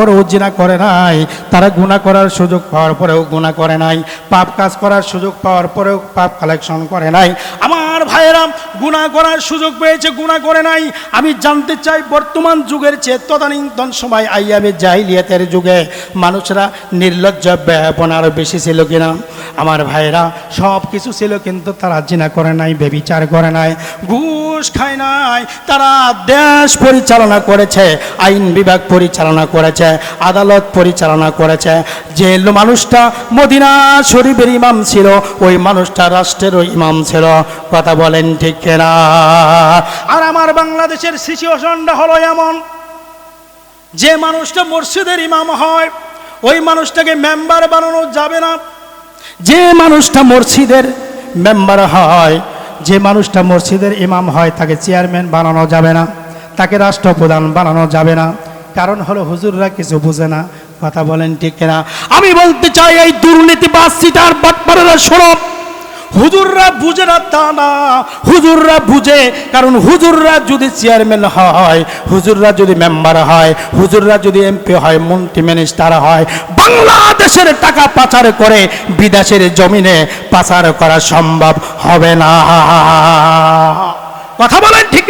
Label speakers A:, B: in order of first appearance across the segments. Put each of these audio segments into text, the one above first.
A: পরেও জিনা করে নাই, তারা গুণা করার সুযোগ পাওয়ার পরেও গুণা করে নাই, পাপ কাজ করার সুযোগ পাওয়ার পরেও পাপ কালেকশন করে নাই। আমার ভাইয়েরা গুণা করার সুযোগ পেয়েছে গুণা করে নাই। আমি জানতে চাই, বর্তমান যুগের চেয়ে তদানীন্তন সময় আইয়াবে জাহিলিয়াতের যুগে মানুষরা নির্লজ্জ ব্যাপন আরও বেশি ছিল কিনা? আমার ভাইয়েরা সব কিছু ছিল কিন্তু তারা জিনা করে নাই বেবিচার করে নাই, ঘুষ খায় নাই। তারা দেশ পরিচালনা করেছে, আইন বিভাগ পরিচালনা করেছে, আদালত পরিচালনা করেছে। যে মানুষটা মদিনা শরীফের ইমাম ছিল, ওই মানুষটা রাষ্ট্রেরও ইমাম ছিল। কথা বলেন ঠিক না আর আমার বাংলাদেশের সিচুয়েশনটা হলো এমন, যে মানুষটা মসজিদের ইমাম হয়, ওই মানুষটাকে মেম্বার বানানো যাবে না। যে মানুষটা মসজিদের মেম্বার হয়, যে মানুষটা মসজিদের ইমাম হয়, তাকে চেয়ারম্যান বানানো যাবে না, তাকে রাষ্ট্রপ্রধান বানানো যাবে না। কারণ হলো হুজুররা কিছু বুঝে না, কথা বলেন ঠিক না আমি বলতে চাই, এই দুর্নীতি বাসিটার বাটপাড়ারা সরব হুজুররা বুঝে না তা না। হুজুররা বুঝে, কারণ হুজুররা যদি চেয়ারম্যান হয়, হুজুররা যদি মেম্বার হয়, হুজুররা যদি এমপি হয়, মন্ত্রী, মিনিস্টার হয়, বাংলাদেশের টাকা পাচার করে বিদেশের জমিনে পাচার করা সম্ভব হবে না। কথা বলেন ঠিক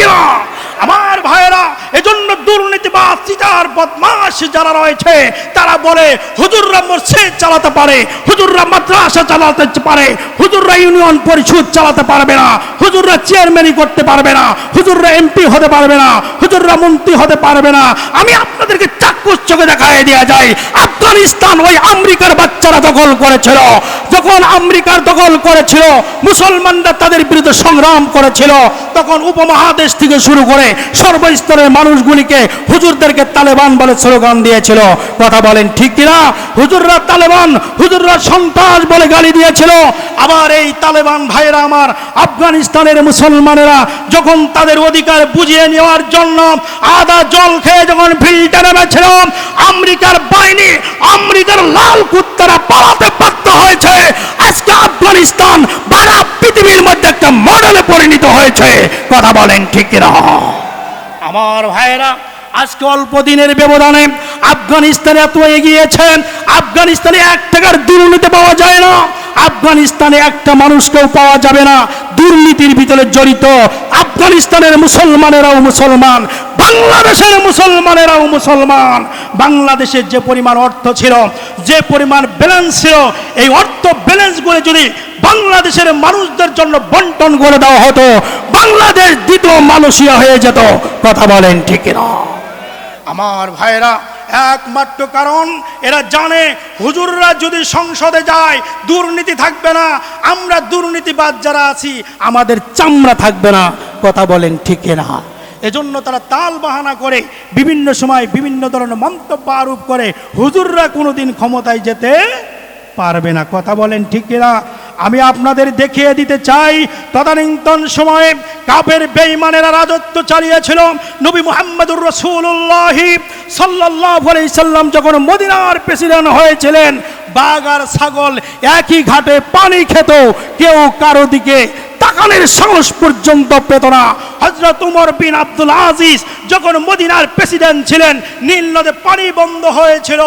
A: আমার ভাইয়েরা, এজন্য দুর্নীতিবাদ চিটার বদমাস যারা রয়েছে, তারা বলে, হুজুররা মসজিদ চালাতে পারে, হুজুররা মাদ্রাসা চালাতে পারে, হুজুররা ইউনিয়ন পরিষদ চালাতে পারবে না, হুজুররা চেয়ারম্যানই করতে পারবে না, হুজুররা এমপি হতে পারবে না, হুজুররা মন্ত্রী হতে পারবে না। আমি আপনাদেরকে চোখে দেখায় দেওয়া যায়। আফগানিস্তান ওই আমেরিকার বাচ্চারা দখল করেছিল। যখন আমেরিকার দখল করেছিল, মুসলমানরা তাদের বিরুদ্ধে সংগ্রাম করেছিল, তখন উপমহাদেশ থেকে শুরু করে সর্বস্তরের মানুষগুলিকে হুজুরদেরকে তালেবান বলে স্লোগান দিয়েছিল। কথা বলেন ঠিক কিনা? হুজুররা তালেবান, হুজুররা সন্ত্রাস বলে গালি দিয়েছিল। আবার এই তালেবান ভাইরা আমার, আফগানিস্তানের মুসলমানেরা যখন তাদের অধিকার বুঝিয়ে নেওয়ার জন্য আদা জল খেয়ে যখন ফিল্টারে নেমেছিল আমেরিকার বাহিনী আমেরিকার লাল কুত্তারা পালাতে বাধ্য হয়েছে, আজকে আফগানিস্তান বারা পৃথিবীর মধ্যে একটা মডেলে পরিণত হয়েছে। কথা বলেন ঠিক না আমার ভাইয়েরা আজকে অল্প দিনের ব্যবধানে আফগানিস্তানে এত এগিয়েছেন, আফগানিস্তানে এক টাকার দুর্নীতি পাওয়া যায় না। আফগানিস্তানে একটা মানুষকেও পাওয়া যাবে না। দুর্নীতির ভিতরে জড়িত আফগানিস্তানের মুসলমানেরাও মুসলমান, বাংলাদেশের মুসলমানেরাও মুসলমান। বাংলাদেশের যে পরিমাণ অর্থ ছিল, যে পরিমাণ ব্যালেন্স ছিল, এই অর্থ ব্যালেন্সগুলো যদি বাংলাদেশের মানুষদের জন্য বন্টন করে দেওয়া হতো, বাংলাদেশ দ্বিতীয় মালয়েশিয়া হয়ে যেত। কথা বলেন ঠিক না আমার ভাইরা একমাত্র কারণ এরা জানে হুজুররা যদি সংসদে যায়, দুর্নীতি থাকবে না। আমরা দুর্নীতিবাদ যারা আছি, আমাদের চামড়া থাকবে না। কথা বলেন ঠিক না। এজন্য তারা তাল বাহানা করে, বিভিন্ন সময় বিভিন্ন ধরনের মন্তব্য আরোপ করে, হুজুররা কোনোদিন ক্ষমতায় যেতে পারবে না। কথা বলেন ঠিক কিনা আমি আপনাদের দেখিয়ে দিতে চাই। তদানীন্তন সময়ে কাপের বেঈমানেরা রাজত্ব চালিয়েছিল। নবী মুহাম্মদুর রসুল্লাহ সাল্লাহ সাল্লাম যখন মদিনার প্রেসিডেন্ট হয়েছিলেন, বাঘ আর ছাগল একই ঘাটে পানি খেত, কেউ কারও দিকে তাকানের সাহস পর্যন্ত পেত না। হজরত উমর বিন আব্দুল আজিজ যখন মদিনার প্রেসিডেন্ট ছিলেন, নীল নদে পানি বন্ধ হয়েছিল।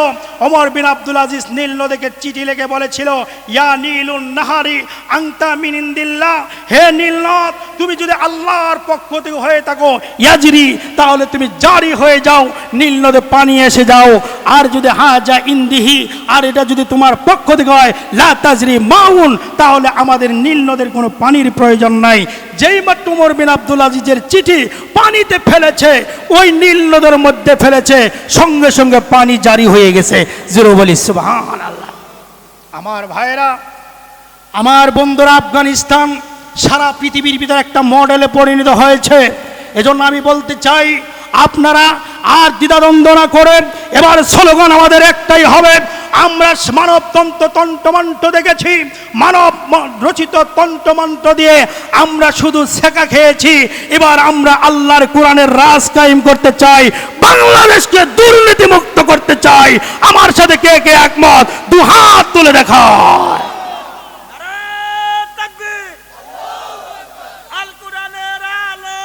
A: ওমর বিন আব্দুল আজিজ নীল নদীকে চিঠি লিখে বলেছিল, ইয়া নীলুন নাহারি, আংতা মিনিন্দিল্লাহ হে নীলনদ তুমি যদি আল্লাহর পক্ষ থেকে হয়ে থাকো, ইয়াজিরি, তাহলে তুমি জারি হয়ে যাও। নীল নদে পানি এসে যাও। আর যদি হা যা ইন্দিহি আর এটা যদি তোমার পক্ষ থেকে হয় লা তাজরি মাউন তাহলে আমাদের নীল নদের কোনো পানির প্রয়োজন নাই। যেই মাত্র উমর বিন আব্দুল আজিজের চিঠি পানিতে ফেলেছে ওই নীল নদের মধ্যে ফেলেছে সঙ্গে সঙ্গে পানি জারি হয়ে গেছে। জিরো বলি সুবহান আল্লাহ আমার ভাইয়েরা আমার বন্ধুরা আফগানিস্তান সারা পৃথিবীর ভিতরে একটা মডেলে পরিণত হয়েছে। এজন্য আমি বলতে চাই আপনারা আর দ্বিধাদ্বন্দ্ব না করেন এবার স্লোগান আমাদের একটাই হবে। আমরা মানবতন্ত্র তন্ত্রমন্ত্র দেখেছি, মানব রচিত তন্ত্রমন্ত্র দিয়ে আমরা শুধু শেখা খেয়েছি। এবার আমরা আল্লাহর কোরআনের রাজ কায়েম করতে চাই, বাংলাদেশকে দুর্নীতি মুক্ত করতে চাই। আমার সাথে কে কে একমত? দু হাত তুলে দেখায়
B: নারায়ে তাকবীর আল কোরআনের আলো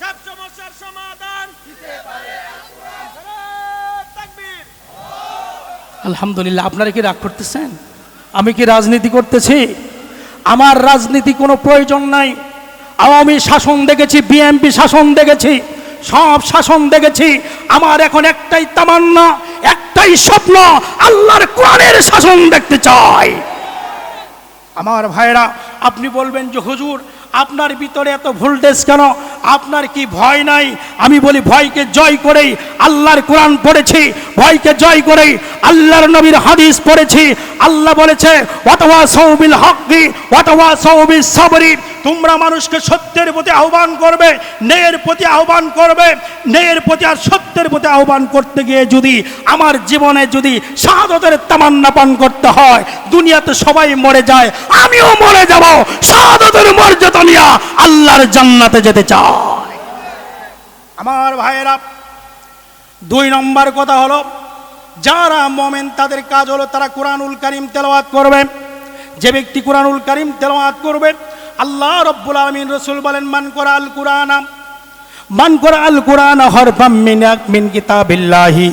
B: সব সমস্যার সমাধান দিতে পারে
A: আলহামদুলিল্লাহ, আপনারা কি রাগ করতেছেন? আমি কি রাজনীতি করতেছি? আমার রাজনীতি কোনো প্রয়োজন নাই। আওয়ামী শাসন দেখেছি, বিএনপি শাসন দেখেছি, সব শাসন দেখেছি। আমার এখন একটাই তামান্না, একটাই স্বপ্ন, আল্লাহর কোরআনের শাসন দেখতে চাই। আমার ভাইরা আপনি বলবেন যে, হুজুর আপনার ভিতরে এত ভোল্টেজ কেন? আপনার কি ভয় নাই? আমি বলি ভয়কে জয় করেই আল্লাহর কোরআন পড়েছি, ভয়কে জয় করেই আল্লাহর নবীর হাদিস পড়েছি। আল্লাহ বলেছে অথবা সৌবিল হকি অথবা সৌবিল সাবরি তোমরা মানুষকে সত্যের প্রতি আহ্বান করবে, ন্যায়ের প্রতি আহ্বান করবে, ন্যায়ের প্রতি আর সত্যের প্রতি আহ্বান করতে গিয়ে যদি আমার জীবনে যদি শাহাদতের তামান্না পান করতে হয়, দুনিয়াতে সবাই মরে যায়, আমিও মরে যাব, শাহাদতের মর্যাদা নিয়ে আল্লাহর জান্নাতে যেতে চাই। আমার ভাইয়েরা, দুই নম্বর কথা হলো, যারা মোমেন তাদের কাজ হলো তারা কোরআনুল করিম তেলাওয়াত করবে। যে ব্যক্তি কোরআনুল করিম তেলাওয়াত করবে আল্লাহ রব্বুল আলমিন রসুল বলেন, মান করা আল কুরআনা মান করা আল কুরআন হরফাম মিন কিতাবিল্লাহি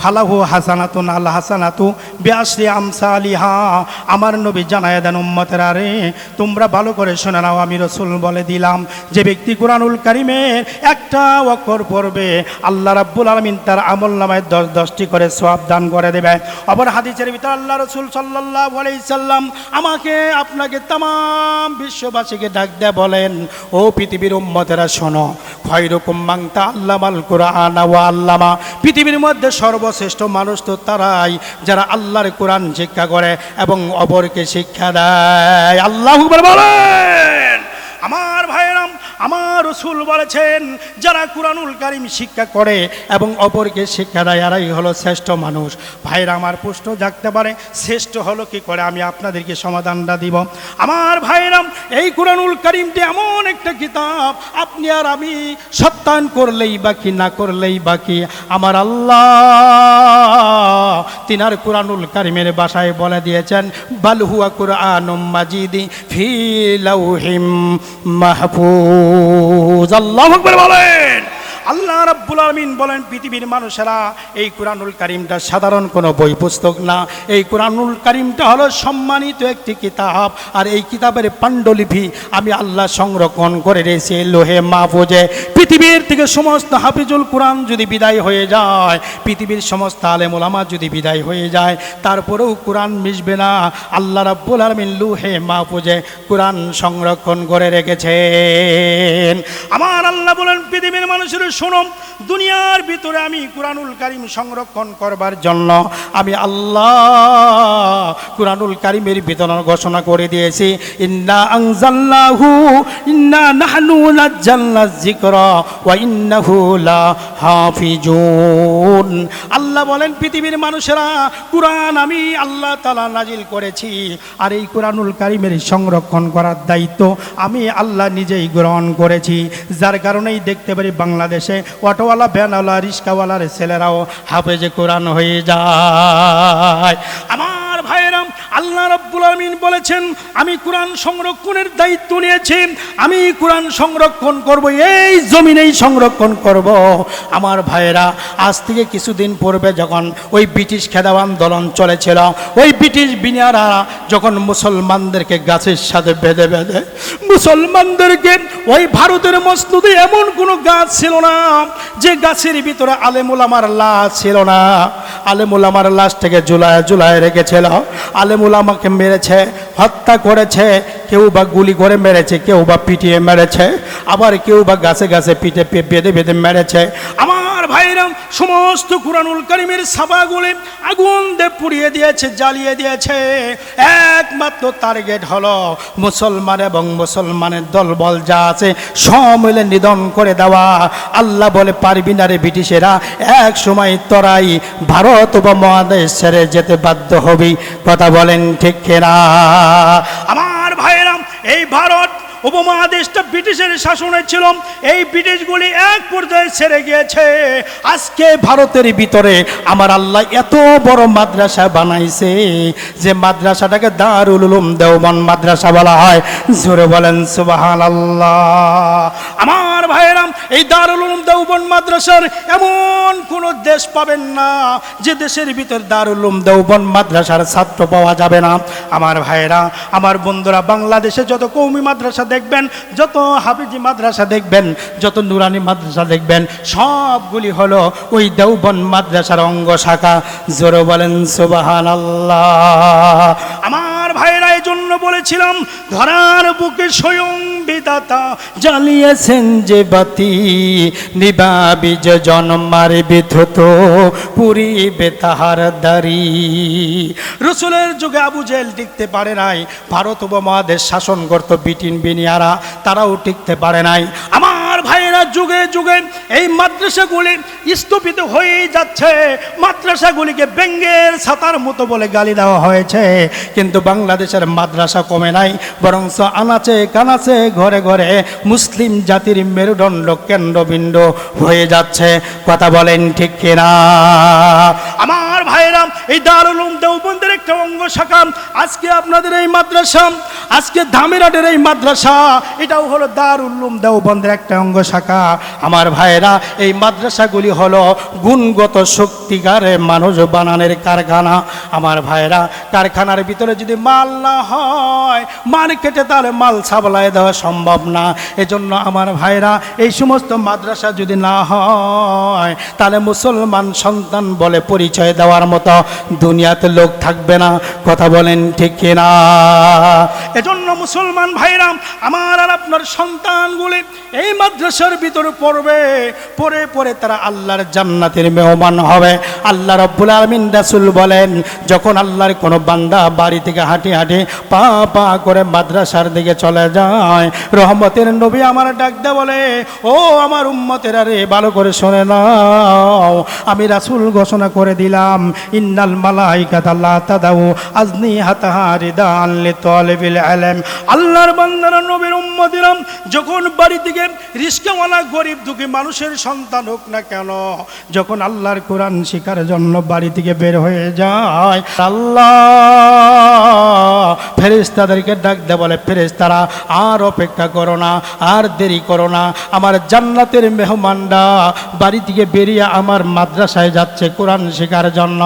A: ফালাহু হাসানাতুন আল হাসানাতু বিআশরি আমসালিহা। আমার নবী জানায় দেন, উম্মতের আরে তোমরা ভালো করে শুনে নাও, আমি রসুল বলে দিলাম, যে ব্যক্তি কোরআনুল কারিমের একটা অক্ষর পড়বে, আল্লাহ রাব্বুল আলমিন তার আমল নামায় দশ, দশটি করে সওয়াব দান করে দেবে। অপর হাদিসের ভিতর আল্লাহ রসুল সাল্লাহ সাল্লাম আমাকে আপনাকে তাম বিশ্ববাসীকে ডাক দেয়া বলেন, ও পৃথিবীর উম্মতেরা শোনো, খয়রকম মাংতা আল্লামাল কোরআন ওয়া আল্লামা। পৃথিবীর মধ্যে সর্বশ্রেষ্ঠ মানুষ তো তারাই যারা আল্লাহর কোরআন শিক্ষা করে এবং অপরকে শিক্ষা দেয়। আল্লাহ বলেন। আমার ভাইরাম আমার রসুল বলেছেন, যারা কোরআনুল কারিম শিক্ষা করে এবং অপরকে শিক্ষা দেয়, এরাই হলো শ্রেষ্ঠ মানুষ। ভাইরা, আমার প্রশ্ন জাগতে পারে, শ্রেষ্ঠ হলো কি করে? আমি আপনাদেরকে সমাধানটা দিব। আমার ভাইরাম এই কোরআনুল কারিমটি এমন একটা কিতাব, আপনি আর আমি সত্যায়ন করলেই বাকি, না করলেই বাকি। আমার আল্লাহ তিনার কোরআনুল কারিমের বাসায় বলে দিয়েছেন বালহুয়া কোরআন মাজিদি ফি লাউহিম মাহফুজ। আল্লাহ বলে আল্লাহ রাব্বুল আলামিন বলেন, পৃথিবীর মানুষেরা এই কোরআনুল কারিমটা সাধারণ কোনো বই পুস্তক না। এই কোরআনুল কারিমটা হলো সম্মানিত একটি কিতাব, আর এই কিতাবের পাণ্ডুলিপি আমি আল্লাহ সংরক্ষণ করে রেখেছি লোহে মাহফুজে। পৃথিবীর থেকে সমস্ত হাফিজুল কোরআন যদি বিদায় হয়ে যায়, পৃথিবীর সমস্ত আলেম ওলামা যদি বিদায় হয়ে যায়, তারপরেও কোরআন মিশবে না। আল্লাহ রাব্বুল আলমিন লুহে মাহফুজে কোরআন সংরক্ষণ করে রেখেছেন। আমার আল্লাহ বলেন, পৃথিবীর মানুষের শোনো দুনিয়ার ভিতরে আমি কোরআনুল কারিম সংরক্ষণ করবার জন্য আমি আল্লাহ কোরআনুল কারিমের বিতরণ ঘোষণা করে দিয়েছি। ইন্না আনজাল্লাহু ইন্না নাহনু নাজ্জালনা যিকরা ওয়া ইন্নাহু লা হাফিজুন। আল্লাহ বলেন, পৃথিবীর মানুষেরা কোরআন আমি আল্লাহ তাআলা নাজিল করেছি আর এই কোরআনুল কারিমের সংরক্ষণ করার দায়িত্ব আমি আল্লাহ নিজেই গ্রহণ করেছি। যার কারণেই দেখতে পারি বাংলাদেশে অটোওয়ালা ভ্যানওয়ালা রিক্সাওয়ালার ছেলেরাও হাফেজে কোরআন হয়ে যায়। আমার আলমিন বলেছেন, আমি কোরআন সংরক্ষণের দায়িত্ব নিয়েছি, আমি কোরআন সংরক্ষণ করব, এই জমিনেই সংরক্ষণ করব। আমার ভাইয়েরা, আজ থেকে কিছুদিন পূর্বে যখন ওই ব্রিটিশ খেদাও আন্দোলন চলেছিল, ওই ব্রিটিশ বিনিয়ারা যখন মুসলমানদেরকে গাছের সাথে বেঁধে বেঁধে, মুসলমানদেরকে ওই ভারতের মসনুদে এমন কোনো গাছ ছিল না, যে গাছের ভিতরে আলেমুল আমার লা ছিল না। আলেমুলামার থেকে জুলায় জুলায় রেখেছিল। আলেমুলামাকে মেরেছে, হত্যা করেছে, কেউ বা গুলি করে মেরেছে, কেউ বা পিটিয়ে মেরেছে, আবার কেউ বা গাছে গাছে পিঠে বেঁধে বেঁধে মেরেছে। আমার ভাইরা সমস্ত কুরআনুল করিমের সাবাগুলি আগুন দিয়ে পুড়িয়ে দিয়েছে, জ্বালিয়ে দিয়েছে। একমাত্র টার্গেট হলো মুসলমান এবং মুসলমানের দলবল যা আছে সমিলে নিধন করে দেওয়া। আল্লাহ বলে, পারবি না রে ব্রিটিশেরা, এক সময় তরাই ভারত উপমহাদেশ ছেড়ে যেতে বাধ্য হবি। কথা বলেন ঠিক কেনা? আমার ভাইরাম, এই ভারত উপমহাদেশটা ব্রিটিশের শাসনে ছিল। এই ব্রিটিশগুলি এক পর্যায়ে ছেড়ে গিয়েছে। আজকে ভারতের ভিতরে আমার আল্লাহ এত বড় মাদ্রাসা বানাইছে যে মাদ্রাসাটাকে দারুল উলুম দেওবন মাদ্রাসা বলা হয়। জোরে বলেন সুবাহান আল্লাহ আমার ভাইয়েরাম, এই দারুল উলুম দেওবন মাদ্রাসার এমন কোন দেশ পাবেন না যে দেশের ভিতর দারুল উলুম দেওবন মাদ্রাসার ছাত্র পাওয়া যাবে না। আমার ভাইয়েরা, আমার বন্ধুরা, বাংলাদেশে যত কৌমি মাদ্রাসা দেখবেন, যত হাফিজি মাদ্রাসা দেখবেন, যত নুরানি মাদ্রাসা দেখবেন, সবগুলি হল ওই দেওবন মাদ্রাসার অঙ্গ শাখা। জোরে বলেন সুবাহান আল্লাহ আমার ভাইয়েরা এই জন্য বলেছিলাম, ধরার বুকে স্বয়ং বিদাতা জ্বালিয়েছেন যে বাতি নিবাবি যে জন্মার বিধুত পুরিবে তাহার দাড়ি। রসুলের যুগে আবু জেল টিকতে পারে নাই, ভারত উপমহাদেশ শাসন করত বিটিন বিনিয়ারা, তারাও টিকতে পারে নাই। আমার ভাইয়েরা যুগে যুগে এই মাদ্রাসাগুলি স্থপিত হয়ে যাচ্ছে মাদ্রাসাগুলিকে ব্যঙ্গের ছাতার মতো বলে গালি দেওয়া হয়েছে। কিন্তু বাংলাদেশের মাদ্রাসা কমে নাই বরং আনাচে কানাচে ঘরে ঘরে মুসলিম জাতির মেরুদণ্ড কেন্দ্রবিন্দু হয়ে যাচ্ছে। কথা বলেন ঠিক কিনা? আমার ভাইয়েরা, এই দারুল দেওবন্দের একটা অঙ্গ শাখা। আজকে আপনাদের এই মাদ্রাসা, আজকে ধামিরাটের এই মাদ্রাসা, এটাও হলো দারুল উলুম দেওবন্দের একটা অঙ্গ শাখা। আমার ভাইয়েরা, এই মাদ্রাসাগুলি হলো গুণগত শক্তিকারে মানুষ বানানের কারখানা। আমার ভাইরা কারখানার ভিতরে যদি মাল না হয়, মার্কেটে তাহলে মাল সাপ্লাই দেওয়া সম্ভব না। এজন্য আমার ভাইরা এই সমস্ত মাদ্রাসা যদি না হয়, তাহলে মুসলমান সন্তান বলে পরিচয় দেওয়ার মতো দুনিয়াতে লোক থাকবে না। কথা বলেন ঠিক কিনা? এজন্য মুসলমান ভাইরাম আমার আর আপনার সন্তানগুলি এই মাদ্রাসার ভিতরে পড়বে পরে পরে তারা আল্লাহর জান্নাতের মেহমান হবে। আল্লাহ রব্বুল আলমিন রাসুল বলেন, যখন আল্লাহর কোনো বান্দা বাড়ি থেকে হাঁটি হাঁটি পা পা করে মাদ্রাসার দিকে চলে যায়, রহমতের নবী আমার ডাকতে বলে, ও আমার উম্মতের আরে ভালো করে শোনে নাও, আমি রাসুল ঘোষণা করে দিলাম, ইন্নাল মালাইকাত আল্লাহ তাদাউ আজনি হাতাহারিদা আনলে তলেবিল আলেম। আল্লাহর বান্দারা, নবীর উম্মতিরাম যখন বাড়ি থেকে রিস্কাওয়ালা, গরিব দুঃখী মানুষের সন্তান হোক না কেন, যখন আল্লাহর কোরআন শিকার জন্য বাড়ি থেকে বের হয়ে যায়। আল্লাহ ফেরেস্তাদেরকে ডাক দে বলে ফেরেস্তারা আর অপেক্ষা করো না, আর দেরি করো না। আমার জান্নাতের মেহমানরা বাড়ি থেকে বেরিয়ে আমার মাদ্রাসায় যাচ্ছে কোরআন শেখার জন্য।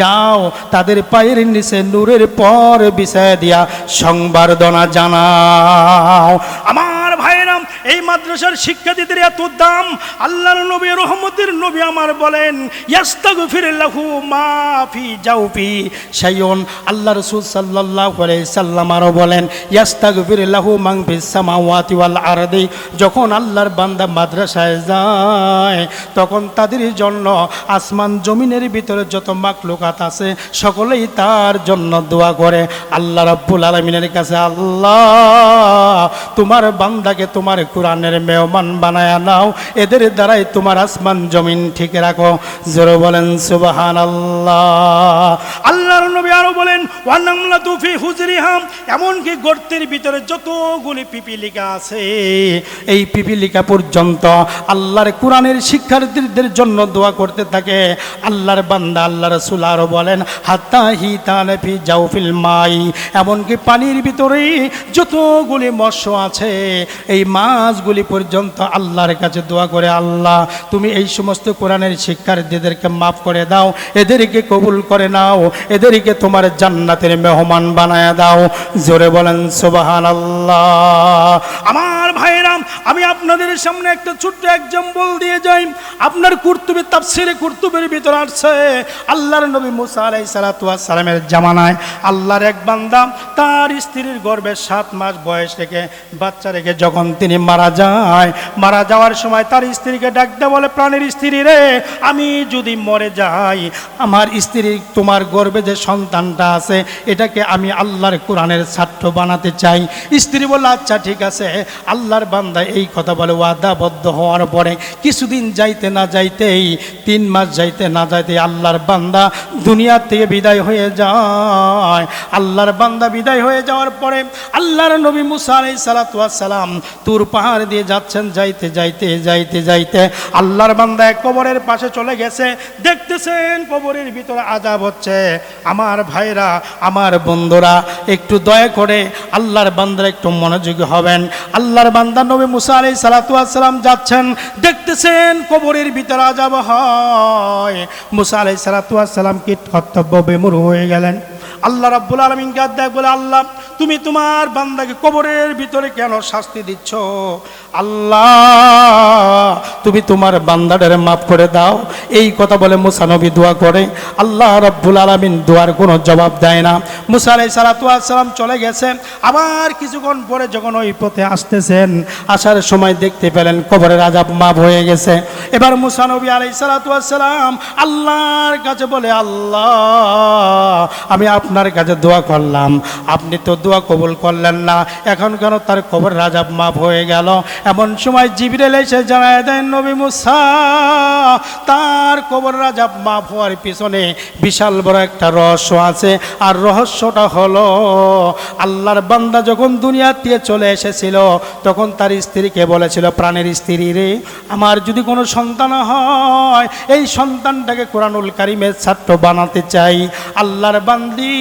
A: যাও, তাদের পায়ের নিচে নূরের পর বিষয় দিয়া সংবর্ধনা জানাও। আমার ভাইরাম এই মাদ্রাসার শিক্ষার্থীদের এত দাম? আল্লাহর নবী, রহমতের নবী আমার বলেন, ইয়াস্তাগফিরুল্লাহু মা ফি জাওফি শাইউন। আল্লাহ রাসূল সাল্লাল্লাহু আলাইহি সাল্লাম আরও বলেন, ইয়াস্তাগফিরুল্লাহু মান ফিস সামাওয়াতি ওয়াল আরদি। যখন আল্লাহর বান্দা মাদ্রাসায় যায়, তখন তাদের জন্য আসমান জমিনের ভিতরে যত মাকলুকাত আছে, সকলেই তার জন্য দোয়া করে। আল্লাহ রাব্বুল আলামিনের কাছে, আল্লাহ, তোমার বান্দাকে তোমার কোরআনের মেহমান বানায়া নাও। এদের দ্বারাই তোমার আসমান জমিন ঠিক রাখো। জোরে বলেন সুবাহান আল্লাহ আল্লাহর নবী আরও বলেন ওয়ানামলা তুফি হুজরিহাম এমনকি গর্তের ভিতরে যতগুলি পিপিলিকা আছে, এই পিপিলিকা পর্যন্ত আল্লাহর কোরআনের শিক্ষার্থীদের জন্য দোয়া করতে থাকে। আল্লাহর বান্দা আল্লাহ রসুল আরও বলেন, হাত্তা হি তানফি জাউফিল মাই এমনকি পানির ভিতরে যতগুলি মৎস্য আছে, এই মাছগুলি পর্যন্ত আল্লাহর কাছে দোয়া করে, আল্লাহ, তুমি এই সমস্ত কোরআনের শিক্ষার্থীদেরকে মাফ করে দাও, এদেরকে কবুল করে নাও, এদেরকে তোমার জান্নাতের মেহমান বানায় দাও। জোরে বলেন সুবাহান আল্লাহ আমার ভাইরাম আমি আপনাদের সামনে একটা ছোট্ট এক্সাম্পল দিয়ে যাই। আপনার কুর্তুবের তাফসিরে কুর্তুবের ভিতর আসছে। আল্লাহর নবী মুসা আলাই সালামের জামানায় আল্লাহর এক বান্দা তার স্ত্রীর গর্ভে সাত মাস বয়স রেখে বাচ্চা রেখে যখন তিনি মারা যায়, মারা যাওয়ার সময় তার স্ত্রীকে ডাকতে বলে, প্রাণের স্ত্রী রে, আমি যদি মরে যাই, আমার স্ত্রী তোমার গর্ভে যে সন্তানটা আছে, এটাকে আমি আল্লাহর কোরআনের ছাত্র বানাতে চাই। স্ত্রী বলল আচ্ছা ঠিক আছে। আল্লাহর বান্দা এই কথা বলে,
C: ওয়াদাবদ্ধ হওয়ার পরে কিছুদিন যাইতে না যাইতেই, তিন মাস যাইতে না যাইতে আল্লাহর বান্দা দুনিয়া থেকে বিদায় হয়ে যায়। আল্লাহর বান্দা বিদায় হয়ে যাওয়ার পরে আল্লাহর নবী মুসা আলাই সালাম তুর পাহাড় দিয়ে যাচ্ছেন, যাইতে যাইতে যাইতে যাইতে। আল্লাহর বান্দা এক কবরের পাশে চলে গেছে। দেখতেছেন কবরের ভিতরে আজাব হচ্ছে। আমার ভাইরা, আমার বন্ধুরা, একটু দয়া করে আল্লাহর বান্দারা একটু মনোযোগী হবেন। আল্লাহর বান্দা নবী মুসা আলাই সালাম যাচ্ছেন, দেখতেছেন কবরের ভিতরে আজাব হয়। মুসা আলাই সালাতাম কি কর্তব্য বেমুর হয়ে গেলেন? আল্লাহ রাব্বুল আলমিন গাদ দেখ বলে, আল্লাহ তুমি তোমার বান্দাকে কবরের ভিতরে কেন শাস্তি দিচ্ছ? আল্লাহ, তুমি তোমার বান্দাদের মাফ করে দাও। এই কথা বলে মুসা নবী দোয়া করে। আল্লাহ রাব্বুল আলমিন দোয়ার কোনো জবাব দেয় না। মুসা আলাই সালাম চলে গেছে। আবার কিছুক্ষণ পরে যখন ওই পথে আসতেছেন, আসার সময় দেখতে পেলেন কবরের আজাব মাফ হয়ে গেছে। এবার মুসা নবী আলাই সালাম আল্লাহর কাছে বলে, আল্লাহ, আমি আপনার কাছে দোয়া করলাম। আপনি তো দোয়া কবুল করলেন না। এখন কেন তার কবর রাজাব মাফ হয়ে গেল? এমন সময় জিবরেল এসে জানায় দেন নবী মুসা, তার কবর রাজাব মাফ হওয়ার পিছনে বিশাল বড় একটা রহস্য আছে। আর রহস্যটা হলো, আল্লাহর বান্দা যখন দুনিয়া দিয়ে চলে এসেছিল, তখন তার স্ত্রীকে বলেছিল, প্রাণের স্ত্রী রে, আমার যদি কোনো সন্তান হয়, এই সন্তানটাকে কোরআনুল কারিমের ছাত্র বানাতে চাই। আল্লাহর বান্দি,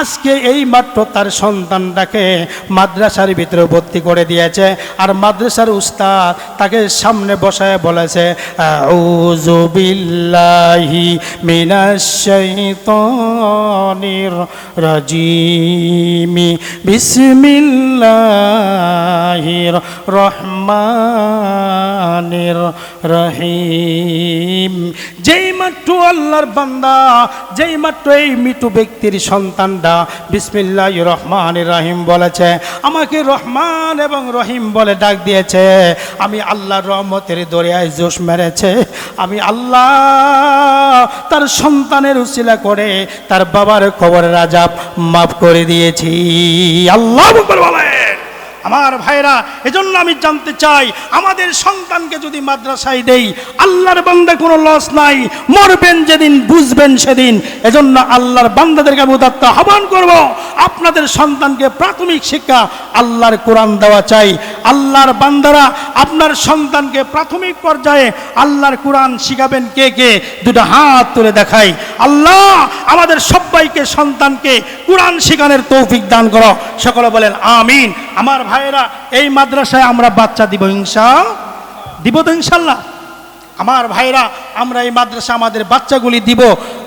C: আজকে এই মাত্র তার সন্তানটাকে মাদ্রাসার ভিতরে ভর্তি করে দিয়েছে। আর মাদ্রাসার উস্তাদ তাকে সামনে বসায় বলেছে বিসমিল্লাহির রহমানির রহিম। যেই মাত্র আল্লাহর বান্দা, যেই মাত্র এই মৃত্যু ব্যক্তির সন্তানটা বিসমিল্লাহ রহমান রহিম বলেছে, আমাকে রহমান এবং রহিম বলে ডাক দিয়েছে। আমি আল্লাহর রহমতের দরিয়ায় জোশ মেরেছে। আমি আল্লাহ তার সন্তানের উচিলা করে তার বাবার খবরের আজাব মাফ করে দিয়েছি। আল্লাহ বলেন।
A: আমার ভাইরা, এজন্য আমি জানতে চাই, আমাদের সন্তানকে যদি মাদ্রাসায় দেই, আল্লাহর বান্দা কোনো লস নাই, মরবেন যেদিন, বুঝবেন সেদিন। এজন্য আল্লাহর বান্দাদেরকে আমি উদাত্ত আহ্বান করব। আপনাদের সন্তানকে প্রাথমিক শিক্ষা আল্লাহর কোরআন দেওয়া চাই। আল্লাহর বান্দারা আপনার সন্তানকে প্রাথমিক পর্যায়ে আল্লাহর কোরআন শিখাবেন কে কে? দুটো হাত তুলে দেখাই। আল্লাহ আমাদের সবাইকে সন্তানকে কোরআন শিখানোর তৌফিক দান করো। সকলে বলেন, আমিন। আমার ভাইয়েরা, এই মাদ্রাসায় আমরা বাচ্চা দিব হিংসা দিব তো ইনশাল্লাহ। আমার ভাইরা, আমরা এই মাদ্রাসা আমাদের বাচ্চাগুলি দিব।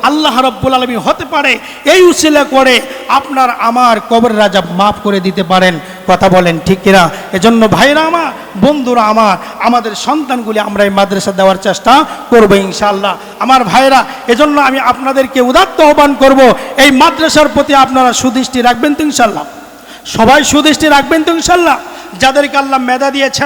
A: আল্লাহ রব্বুল আলমী হতে পারে এই উচিলা করে আপনার আমার কবর রাজা মাফ করে দিতে পারেন। কথা বলেন ঠিক কিনা? এজন্য ভাইরা আমার, বন্ধুরা আমার, আমাদের সন্তানগুলি আমরা এই মাদ্রাসা দেওয়ার চেষ্টা করব ইনশাল্লাহ আমার ভাইরা, এজন্য আমি আপনাদেরকে উদাত্ত আহ্বান করব, এই মাদ্রাসার প্রতি আপনারা সুদৃষ্টি রাখবেন তো ইনশাল্লাহ সবাই সুদৃষ্টি রাখবেন তো ইনশাল্লাহ যাদেরকে আল্লাহ মেধা দিয়েছেন